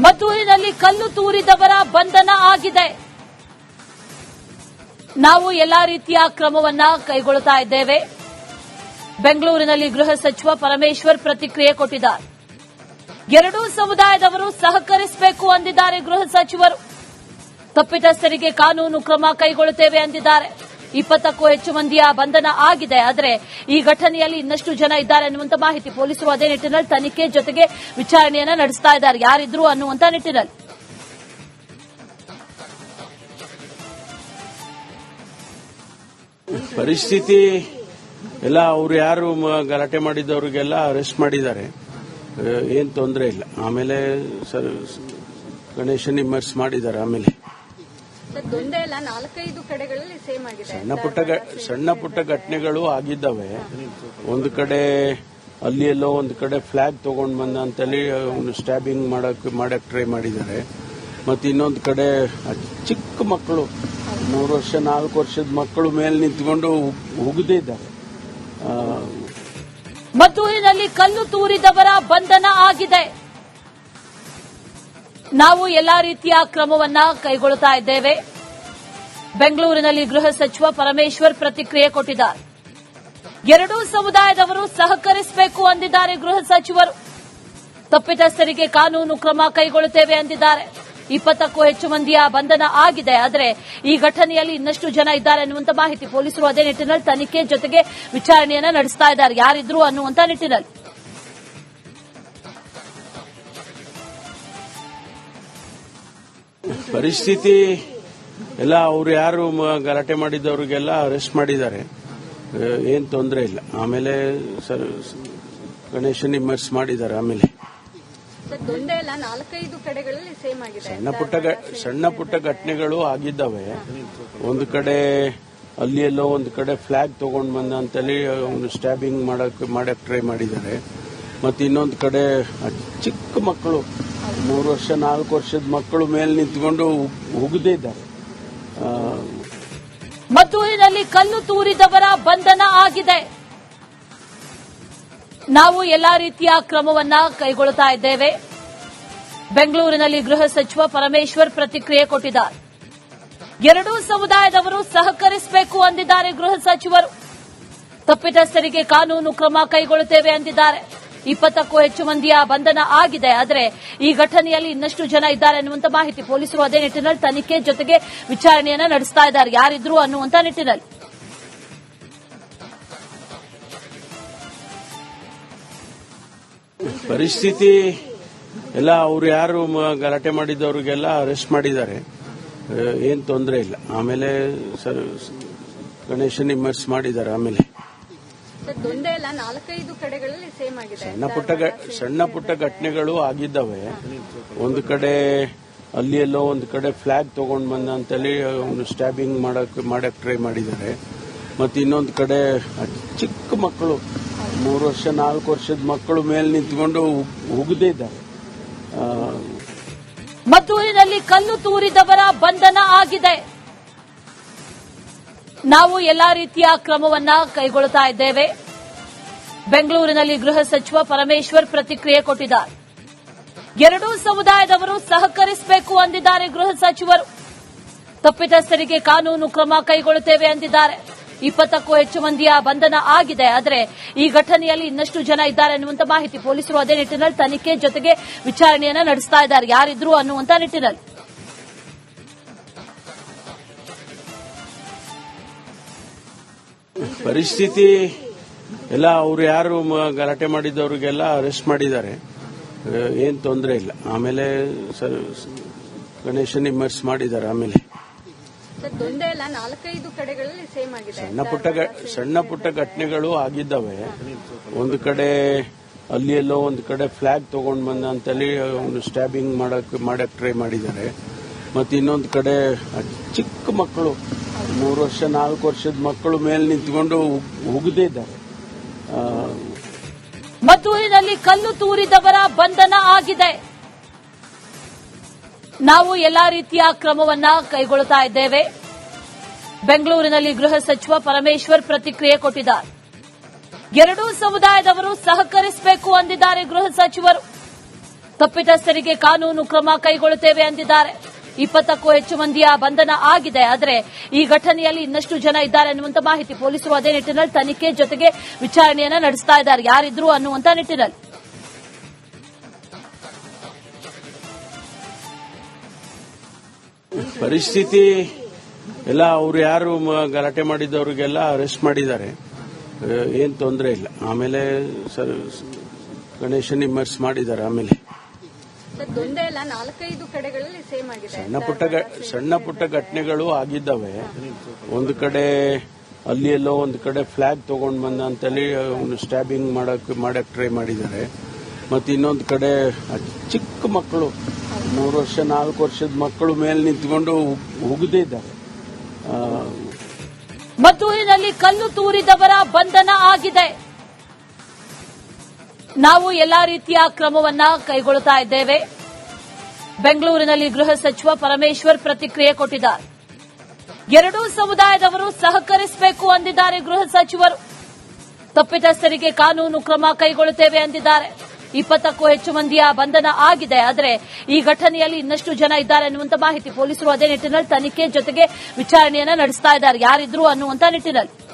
ಮದ್ದೂರಿನಲ್ಲಿ ಕಲ್ಲು ತೂರಿದವರ ಬಂಧನ ಆಗಿದೆ. ನಾವು ಎಲ್ಲಾ ರೀತಿಯ ಕ್ರಮವನ್ನ ಕೈಗೊಳ್ಳುತ್ತಾ ಇದ್ದೇವೆ. ಬೆಂಗಳೂರಿನಲ್ಲಿ ಗೃಹ ಸಚಿವ ಪರಮೇಶ್ವರ್ ಪ್ರತಿಕ್ರಿಯೆ ಕೊಟ್ಟಿದ್ದಾರೆ. ಎರಡೂ ಸಮುದಾಯದವರು ಸಹಕರಿಸಬೇಕು ಅಂದಿದ್ದಾರೆ ಗೃಹ ಸಚಿವರು. ತಪ್ಪಿತಸ್ಥರಿಗೆ ಕಾನೂನು ಕ್ರಮ ಕೈಗೊಳ್ಳುತ್ತೇವೆ ಅಂದಿದ್ದಾರೆ. ಇಪ್ಪತ್ತಕ್ಕೂ ಹೆಚ್ಚು ಮಂದಿಯ ಬಂಧನ ಆಗಿದೆ. ಆದರೆ ಈ ಘಟನೆಯಲ್ಲಿ ಇನ್ನಷ್ಟು ಜನ ಇದ್ದಾರೆ ಅನ್ನುವಂತ ಮಾಹಿತಿ ಪೊಲೀಸರು ಅದೇ ನಿಟ್ಟಿನಲ್ಲಿ ತನಿಖೆ ಜೊತೆಗೆ ವಿಚಾರಣೆಯನ್ನ ನಡೆಸ್ತಾ ಇದ್ದಾರೆ. ಯಾರಿದ್ರು ಅನ್ನುವಂತ ನಿಟ್ಟಿನಲ್ಲಿ. ಪರಿಸ್ಥಿತಿ ಎಲ್ಲ ಅವ್ರು ಯಾರು ಗಲಾಟೆ ಮಾಡಿದವರಿಗೆಲ್ಲ ಅರೆಸ್ಟ್ ಮಾಡಿದ್ದಾರೆ. ಏನು ತೊಂದರೆ ಇಲ್ಲ. ಆಮೇಲೆ ಗಣೇಶನ್ ಇಮರ್ಸ್ ಮಾಡಿದ್ದಾರೆ ಆಮೇಲೆ. ಅದೊಂದೇ ಅಲ್ಲ ನಾಲ್ಕೈದು ಕಡೆಗಳಲ್ಲಿ ಸೇಮ್ ಆಗಿದೆ. ಸಣ್ಣ ಪುಟ್ಟ ಸಣ್ಣ ಪುಟ್ಟ ಘಟನೆಗಳು ಆಗಿದ್ದಾವೆ. ಒಂದು ಕಡೆ ಅಲ್ಲಿ ಎಲ್ಲೋ ಒಂದು ಕಡೆ ಫ್ಲಾಗ್ ತಗೊಂಡ್ ಬಂದ ಅಂತೇಳಿ ಅವನು ಸ್ಟ್ಯಾಬಿಂಗ್ ಮಾಡಕ್ ಮಾಡಕ್ ಟ್ರೈ ಮಾಡಿದ್ದಾರೆ. ಮತ್ತೆ ಇನ್ನೊಂದು ಕಡೆ ಚಿಕ್ಕ ಮಕ್ಕಳು ಮೂರು ವರ್ಷ ನಾಲ್ಕು ವರ್ಷದ ಮಕ್ಕಳು ಮೇಲೆ ನಿಂತ್ಕೊಂಡು ಉಗಿದೇ ಇದ್ದಾರೆ. ಮದ್ದೂರಿನಲ್ಲಿ ಕಲ್ಲು ತೂರಿದವರ ಬಂಧನ ಆಗಿದೆ. ನಾವು ಎಲ್ಲಾ ರೀತಿಯ ಕ್ರಮವನ್ನ ಕೈಗೊಳ್ಳುತ್ತಾ ಇದ್ದೇವೆ. ಬೆಂಗಳೂರಿನಲ್ಲಿ ಗೃಹ ಸಚಿವ ಪರಮೇಶ್ವರ್ ಪ್ರತಿಕ್ರಿಯೆ ಕೊಟ್ಟಿದ್ದಾರೆ. ಎರಡೂ ಸಮುದಾಯದವರು ಸಹಕರಿಸಬೇಕು ಅಂದಿದ್ದಾರೆ ಗೃಹ ಸಚಿವರು. ತಪ್ಪಿತಸ್ಥರಿಗೆ ಕಾನೂನು ಕ್ರಮ ಕೈಗೊಳ್ಳುತ್ತೇವೆ ಅಂದಿದ್ದಾರೆ. ಇಪ್ಪತ್ತಕ್ಕೂ ಹೆಚ್ಚು ಮಂದಿಯ ಬಂಧನ ಆಗಿದೆ. ಆದರೆ ಈ ಘಟನೆಯಲ್ಲಿ ಇನ್ನಷ್ಟು ಜನ ಇದ್ದಾರೆ ಅನ್ನುವಂತ ಮಾಹಿತಿ ಪೊಲೀಸರು ಅದೇ ನಿಟ್ಟಿನಲ್ಲಿ ತನಿಖೆ ಜೊತೆಗೆ ವಿಚಾರಣೆಯನ್ನ ನಡೆಸ್ತಾ ಇದ್ದಾರೆ. ಯಾರಿದ್ರು ಅನ್ನುವಂತಹ ನಿಟ್ಟಿನಲ್ಲಿ. ಪರಿಸ್ಥಿತಿ ಎಲ್ಲ ಅವ್ರು ಯಾರು ಗಲಾಟೆ ಮಾಡಿದವ್ರಿಗೆಲ್ಲ ಅರೆಸ್ಟ್ ಮಾಡಿದ್ದಾರೆ. ಏನು ತೊಂದರೆ ಇಲ್ಲ. ಆಮೇಲೆ ಸರ್ ಗಣೇಶನ್ ಇಮರ್ಸ್ ಮಾಡಿದ್ದಾರೆ ಆಮೇಲೆ. ಸಣ್ಣ ಪುಟ್ಟ ಸಣ್ಣ ಪುಟ್ಟ ಘಟನೆಗಳು ಆಗಿದ್ದಾವೆ. ಒಂದು ಕಡೆ ಅಲ್ಲಿ ಎಲ್ಲೋ ಒಂದು ಕಡೆ ಫ್ಲಾಗ್ ತಗೊಂಡ್ ಬಂದ ಅಂತೇಳಿ ಅವನು ಸ್ಟ್ಯಾಬಿಂಗ್ ಮಾಡಕ್ ಮಾಡಕ್ ಟ್ರೈ ಮಾಡಿದ್ದಾರೆ. ಮತ್ತೆ ಇನ್ನೊಂದು ಕಡೆ ಚಿಕ್ಕ ಮಕ್ಕಳು ಮೂರು ವರ್ಷ, ನಾಲ್ಕು ವರ್ಷದ ಮಕ್ಕಳು ಮೇಲೆ ನಿಂತ್ಕೊಂಡು ಹುಗ್ದೇ ಇದ್ದಾರೆ. ಮದ್ದೂರಿನಲ್ಲಿ ಕಲ್ಲು ತೂರಿದವರ ಬಂಧನ ಆಗಿದೆ. ನಾವು ಎಲ್ಲಾ ರೀತಿಯ ಕ್ರಮವನ್ನ ಕೈಗೊಳ್ಳುತ್ತಾ ಇದ್ದೇವೆ. ಬೆಂಗಳೂರಿನಲ್ಲಿ ಗೃಹ ಸಚಿವ ಪರಮೇಶ್ವರ್ ಪ್ರತಿಕ್ರಿಯೆ ಕೊಟ್ಟಿದ್ದಾರೆ. ಎರಡೂ ಸಮುದಾಯದವರು ಸಹಕರಿಸಬೇಕು ಅಂದಿದ್ದಾರೆ ಗೃಹ ಸಚಿವರು. ತಪ್ಪಿತಸ್ಥರಿಗೆ ಕಾನೂನು ಕ್ರಮ ಕೈಗೊಳ್ಳುತ್ತೇವೆ ಅಂದಿದ್ದಾರೆ. ಇಪ್ಪತ್ತಕ್ಕೂ ಹೆಚ್ಚು ಮಂದಿಯ ಬಂಧನ ಆಗಿದೆ. ಆದರೆ ಈ ಘಟನೆಯಲ್ಲಿ ಇನ್ನಷ್ಟು ಜನ ಇದ್ದಾರೆ ಅನ್ನುವಂತ ಮಾಹಿತಿ ಪೊಲೀಸರು ಅದೇ ನಿಟ್ಟಿನಲ್ಲಿ ತನಿಖೆ ಜೊತೆಗೆ ವಿಚಾರಣೆಯನ್ನ ನಡೆಸ್ತಾ ಇದ್ದಾರೆ. ಯಾರಿದ್ರು ಅನ್ನುವಂತ ನಿಟ್ಟಿನಲ್ಲಿ. ಪರಿಸ್ಥಿತಿ ಎಲ್ಲ ಅವ್ರು ಯಾರು ಗಲಾಟೆ ಮಾಡಿದವ್ರಿಗೆಲ್ಲ ಅರೆಸ್ಟ್ ಮಾಡಿದ್ದಾರೆ. ಏನು ತೊಂದರೆ ಇಲ್ಲ. ಆಮೇಲೆ ಗಣೇಶನ್ ಇಮರ್ಸ್ ಮಾಡಿದ್ದಾರೆ ಆಮೇಲೆ. ಅದೊಂದೇ ಅಲ್ಲ ನಾಲ್ಕೈದು ಕಡೆಗಳಲ್ಲಿ ಸೇಮ್ ಆಗಿದೆ. ಸಣ್ಣ ಪುಟ್ಟ ಸಣ್ಣ ಪುಟ್ಟ ಘಟನೆಗಳು ಆಗಿದ್ದಾವೆ. ಒಂದು ಕಡೆ ಅಲ್ಲಿ ಎಲ್ಲೋ ಒಂದು ಕಡೆ ಫ್ಲಾಗ್ ತಗೊಂಡ್ ಬಂದ ಅಂತೇಳಿ ಅವನು ಸ್ಟ್ಯಾಬಿಂಗ್ ಮಾಡಕ್ಕೆ ಮಾಡಕ್ ಟ್ರೈ ಮಾಡಿದ್ದಾರೆ. ಮತ್ತೆ ಇನ್ನೊಂದು ಕಡೆ ಚಿಕ್ಕ ಮಕ್ಕಳು ಮೂರು ವರ್ಷ ನಾಲ್ಕು ವರ್ಷದ ಮಕ್ಕಳು ಮೇಲೆ ನಿಂತ್ಕೊಂಡು ಹೋಗದೇ ಇದ್ದಾರೆ. ಮದ್ದೂರಿನಲ್ಲಿ ಕಲ್ಲು ತೂರಿದವರ ಬಂಧನ ಆಗಿದೆ. ನಾವು ಎಲ್ಲಾ ರೀತಿಯ ಕ್ರಮವನ್ನ ಕೈಗೊಳ್ಳುತ್ತಾ ಇದ್ದೇವೆ. ಬೆಂಗಳೂರಿನಲ್ಲಿ ಗೃಹ ಸಚಿವ ಪರಮೇಶ್ವರ್ ಪ್ರತಿಕ್ರಿಯೆ ಕೊಟ್ಟಿದ್ದಾರೆ. ಎರಡೂ ಸಮುದಾಯದವರು ಸಹಕರಿಸಬೇಕು ಅಂದಿದ್ದಾರೆ ಗೃಹ ಸಚಿವರು. ತಪ್ಪಿತಸ್ಥರಿಗೆ ಕಾನೂನು ಕ್ರಮ ಕೈಗೊಳ್ಳುತ್ತೇವೆ ಅಂದಿದ್ದಾರೆ. ಇಪ್ಪತ್ತಕ್ಕೂ ಹೆಚ್ಚು ಮಂದಿಯ ಬಂಧನ ಆಗಿದೆ. ಆದರೆ ಈ ಘಟನೆಯಲ್ಲಿ ಇನ್ನಷ್ಟು ಜನ ಇದ್ದಾರೆ ಅನ್ನುವಂತ ಮಾಹಿತಿ ಪೊಲೀಸರು ಅದೇ ನಿಟ್ಟಿನಲ್ಲಿ ತನಿಖೆ ಜೊತೆಗೆ ವಿಚಾರಣೆಯನ್ನು ನಡೆಸ್ತಾ ಇದ್ದಾರೆ. ಯಾರಿದ್ರು ಅನ್ನುವಂತ ನಿಟ್ಟಿನಲ್ಲಿ. ಪರಿಸ್ಥಿತಿ ಎಲ್ಲ ಅವ್ರು ಯಾರು ಗಲಾಟೆ ಮಾಡಿದವ್ರಿಗೆಲ್ಲ ಅರೆಸ್ಟ್ ಮಾಡಿದ್ದಾರೆ. ಏನು ತೊಂದರೆ ಇಲ್ಲ. ಆಮೇಲೆ ಗಣೇಶನ್ ಇಮರ್ಸ್ ಮಾಡಿದ್ದಾರೆ ಆಮೇಲೆ. ಸಣ್ಣ ಪುಟ್ಟ ಸಣ್ಣ ಪುಟ್ಟ ಘಟನೆಗಳು ಆಗಿದ್ದಾವೆ. ಒಂದು ಕಡೆ ಅಲ್ಲಿ ಎಲ್ಲೋ ಒಂದು ಕಡೆ ಫ್ಲಾಗ್ ತಗೊಂಡ್ ಬಂದ ಅಂತೇಳಿ ಒಂದು ಸ್ಟ್ಯಾಬಿಂಗ್ ಮಾಡಕ್ ಮಾಡಕ್ ಟ್ರೈ ಮಾಡಿದ್ದಾರೆ. ಮತ್ತೆ ಇನ್ನೊಂದು ಕಡೆ ಚಿಕ್ಕ ಮಕ್ಕಳು ಮೂರು ವರ್ಷ, ನಾಲ್ಕು ವರ್ಷದ ಮಕ್ಕಳು ಮೇಲೆ ನಿಂತ್ಕೊಂಡು ಇದ್ದಾರೆ. ಮದ್ದೂರಿನಲ್ಲಿ ಕಲ್ಲು ತೂರಿದವರ ಬಂಧನ ಆಗಿದೆ. ನಾವು ಎಲ್ಲಾ ರೀತಿಯ ಕ್ರಮವನ್ನ ಕೈಗೊಳ್ಳುತ್ತಾ ಇದ್ದೇವೆ. ಬೆಂಗಳೂರಿನಲ್ಲಿ ಗೃಹ ಸಚಿವ ಪರಮೇಶ್ವರ್ ಪ್ರತಿಕ್ರಿಯೆ ಕೊಟ್ಟಿದ್ದಾರೆ. ಎರಡೂ ಸಮುದಾಯದವರು ಸಹಕರಿಸಬೇಕು ಅಂದಿದ್ದಾರೆ ಗೃಹ ಸಚಿವರು. ತಪ್ಪಿತಸ್ಥರಿಗೆ ಕಾನೂನು ಕ್ರಮ ಕೈಗೊಳ್ಳುತ್ತೇವೆ ಅಂದಿದ್ದಾರೆ. ಇಪ್ಪತ್ತಕ್ಕೂ ಹೆಚ್ಚು ಮಂದಿಯ ಬಂಧನ ಆಗಿದೆ. ಆದರೆ ಈ ಘಟನೆಯಲ್ಲಿ ಇನ್ನಷ್ಟು ಜನ ಇದ್ದಾರೆ ಅನ್ನುವಂತ ಮಾಹಿತಿ ಪೊಲೀಸರು ಅದೇ ನಿಟ್ಟಿನಲ್ಲಿ ತನಿಖೆ ಜೊತೆಗೆ ವಿಚಾರಣೆಯನ್ನ ನಡೆಸ್ತಾ ಇದ್ದಾರೆ. ಯಾರಿದ್ರು ಅನ್ನುವಂತ ನಿಟ್ಟಿನಲ್ಲಿ. ಪರಿಸ್ಥಿತಿ ಎಲ್ಲ ಅವ್ರು ಯಾರು ಗಲಾಟೆ ಮಾಡಿದವರಿಗೆಲ್ಲ ಅರೆಸ್ಟ್ ಮಾಡಿದ್ದಾರೆ. ಏನು ತೊಂದರೆ ಇಲ್ಲ. ಆಮೇಲೆ ಗಣೇಶನ್ ಇಮರ್ಸ್ ಮಾಡಿದ್ದಾರೆ ಆಮೇಲೆ. ಸರ್ ಅಲ್ಲ ನಾಲ್ಕೈದು ಕಡೆಗಳಲ್ಲಿ ಸೇಮ್ ಆಗಿದೆ ಸಣ್ಣ ಪುಟ್ಟ ಸಣ್ಣ ಪುಟ್ಟ ಘಟನೆಗಳು ಆಗಿದ್ದಾವೆ. ಒಂದು ಕಡೆ ಅಲ್ಲಿ ಎಲ್ಲೋ ಒಂದು ಕಡೆ ಫ್ಲಾಗ್ ತಗೊಂಡ್ ಬಂದ ಅಂತೇಳಿ ಅವನು ಸ್ಟ್ಯಾಬಿಂಗ್ ಮಾಡಕ್ ಮಾಡಕ್ ಟ್ರೈ ಮಾಡಿದ್ದಾರೆ. ಮತ್ತೆ ಇನ್ನೊಂದು ಕಡೆ ಚಿಕ್ಕ ಮಕ್ಕಳು ಮೂರು ವರ್ಷ ನಾಲ್ಕು ವರ್ಷದ ಮಕ್ಕಳು ಮೇಲೆ ನಿಂತ್ಕೊಂಡು ಉಗಿದಿದ್ದಾರೆ ಮತ್ತು ಮದ್ದೂರಿನಲ್ಲಿ ಕಲ್ಲು ತೂರಿದವರ ಬಂಧನ ಆಗಿದೆ. ನಾವು ಎಲ್ಲಾ ರೀತಿಯ ಕ್ರಮವನ್ನ ಕೈಗೊಳ್ಳುತ್ತಾ ಇದ್ದೇವೆ. ಬೆಂಗಳೂರಿನಲ್ಲಿ ಗೃಹ ಸಚಿವ ಪರಮೇಶ್ವರ್ ಪ್ರತಿಕ್ರಿಯೆ ಕೊಟ್ಟಿದ್ದಾರೆ. ಎರಡೂ ಸಮುದಾಯದವರು ಸಹಕರಿಸಬೇಕು ಅಂದಿದ್ದಾರೆ ಗೃಹ ಸಚಿವರು. ತಪ್ಪಿತಸ್ಥರಿಗೆ ಕಾನೂನು ಕ್ರಮ ಕೈಗೊಳ್ಳುತ್ತೇವೆ ಅಂದಿದ್ದಾರೆ. ಇಪ್ಪತ್ತಕ್ಕೂ ಹೆಚ್ಚು ಮಂದಿಯ ಬಂಧನ ಆಗಿದೆ. ಆದರೆ ಈ ಘಟನೆಯಲ್ಲಿ ಇನ್ನಷ್ಟು ಜನ ಇದ್ದಾರೆ ಅನ್ನುವಂತ ಮಾಹಿತಿ ಪೊಲೀಸರು ಅದೇ ನಿಟ್ಟಿನಲ್ಲಿ ತನಿಖೆ ಜೊತೆಗೆ ವಿಚಾರಣೆಯನ್ನು ನಡೆಸ್ತಾ ಇದ್ದಾರೆ. ಯಾರಿದ್ರು ಅನ್ನುವಂತ ನಿಟ್ಟಿನಲ್ಲಿ.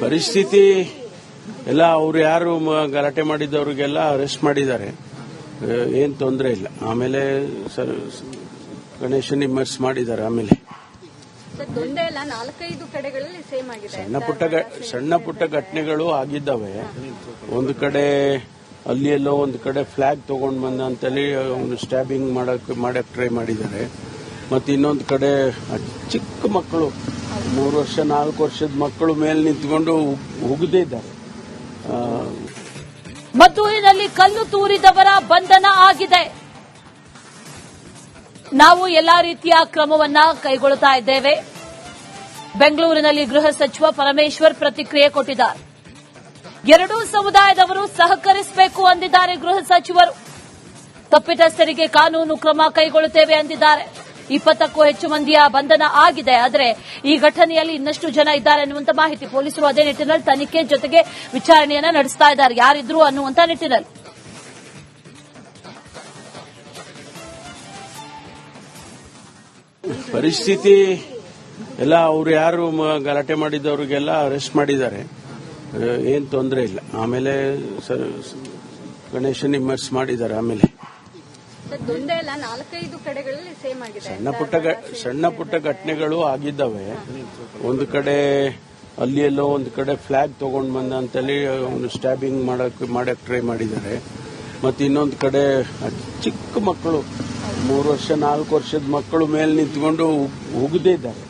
ಪರಿಸ್ಥಿತಿ ಎಲ್ಲ ಅವ್ರು ಯಾರು ಗಲಾಟೆ ಮಾಡಿದವರಿಗೆಲ್ಲ ಅರೆಸ್ಟ್ ಮಾಡಿದ್ದಾರೆ. ಏನು ತೊಂದರೆ ಇಲ್ಲ. ಆಮೇಲೆ ಗಣೇಶನ್ ಇಮರ್ಸ್ ಮಾಡಿದ್ದಾರೆ ಆಮೇಲೆ. ಸಣ್ಣ ಪುಟ್ಟ ಸಣ್ಣ ಪುಟ್ಟ ಘಟನೆಗಳು ಆಗಿದ್ದಾವೆ. ಒಂದು ಕಡೆ ಅಲ್ಲಿ ಎಲ್ಲೋ ಒಂದು ಕಡೆ ಫ್ಲಾಗ್ ತಗೊಂಡ್ ಬಂದ ಅಂತೇಳಿ ಅವನು ಸ್ಟ್ಯಾಬಿಂಗ್ ಮಾಡಕ್ ಮಾಡಕ್ ಟ್ರೈ ಮಾಡಿದ್ದಾರೆ. ಮತ್ತೆ ಇನ್ನೊಂದು ಕಡೆ ಚಿಕ್ಕ ಮಕ್ಕಳು ಮೂರು ವರ್ಷ, ನಾಲ್ಕು ವರ್ಷದ ಮಕ್ಕಳು ಮೇಲೆ ನಿಂತ್ಕೊಂಡು ಮತ್ತು ಮದ್ದೂರಿನಲ್ಲಿ ಕಲ್ಲು ತೂರಿದವರ ಬಂಧನ ಆಗಿದೆ. ನಾವು ಎಲ್ಲಾ ರೀತಿಯ ಕ್ರಮವನ್ನ ಕೈಗೊಳ್ಳುತ್ತಾ ಇದ್ದೇವೆ. ಬೆಂಗಳೂರಿನಲ್ಲಿ ಗೃಹ ಸಚಿವ ಪರಮೇಶ್ವರ್ ಪ್ರತಿಕ್ರಿಯೆ ಕೊಟ್ಟಿದ್ದಾರೆ. ಎರಡೂ ಸಮುದಾಯದವರು ಸಹಕರಿಸಬೇಕು ಅಂದಿದ್ದಾರೆ ಗೃಹ ಸಚಿವರು. ತಪ್ಪಿತಸ್ಥರಿಗೆ ಕಾನೂನು ಕ್ರಮ ಕೈಗೊಳ್ಳುತ್ತೇವೆ ಅಂದಿದ್ದಾರೆ. ಇಪ್ಪತ್ತಕ್ಕೂ ಹೆಚ್ಚು ಮಂದಿಯ ಬಂಧನ ಆಗಿದೆ. ಆದರೆ ಈ ಘಟನೆಯಲ್ಲಿ ಇನ್ನಷ್ಟು ಜನ ಇದ್ದಾರೆ ಅನ್ನುವಂತ ಮಾಹಿತಿ ಪೊಲೀಸರು ಅದೇ ನಿಟ್ಟಿನಲ್ಲಿ ತನಿಖೆ ಜೊತೆಗೆ ವಿಚಾರಣೆಯನ್ನ ನಡೆಸ್ತಾ ಇದ್ದಾರೆ. ಯಾರಿದ್ರು ಅನ್ನುವಂತ ನಿಟ್ಟಿನಲ್ಲಿ. ಪರಿಸ್ಥಿತಿ ಎಲ್ಲ ಅವ್ರು ಯಾರು ಗಲಾಟೆ ಮಾಡಿದವರಿಗೆಲ್ಲ ಅರೆಸ್ಟ್ ಮಾಡಿದ್ದಾರೆ. ಏನು ತೊಂದರೆ ಇಲ್ಲ. ಆಮೇಲೆ ಗಣೇಶನ್ ಇಮರ್ಸ್ ಮಾಡಿದ್ದಾರೆ ಆಮೇಲೆ. ಸರ್ ದೊಂದೆ ಎಲ್ಲ ನಾಲ್ಕೈದು ಕಡೆಗಳಲ್ಲಿ ಸೇಮ್ ಆಗಿದೆ. ಸಣ್ಣ ಪುಟ್ಟ ಸಣ್ಣ ಪುಟ್ಟ ಘಟನೆಗಳು ಆಗಿದ್ದಾವೆ. ಒಂದು ಕಡೆ ಅಲ್ಲಿ ಎಲ್ಲೋ ಒಂದು ಕಡೆ ಫ್ಲಾಗ್ ತಗೊಂಡ್ ಬಂದ ಅಂತೇಳಿ ಅವನು ಸ್ಟ್ಯಾಬಿಂಗ್ ಮಾಡಕ್ಕೆ ಮಾಡಕ್ ಟ್ರೈ ಮಾಡಿದ್ದಾರೆ. ಮತ್ತೆ ಇನ್ನೊಂದು ಕಡೆ ಚಿಕ್ಕ ಮಕ್ಕಳು ಮೂರು ವರ್ಷ ನಾಲ್ಕು ವರ್ಷದ ಮಕ್ಕಳು ಮೇಲೆ ನಿಂತ್ಕೊಂಡು ಉಗಿದಿದ್ದಾರೆ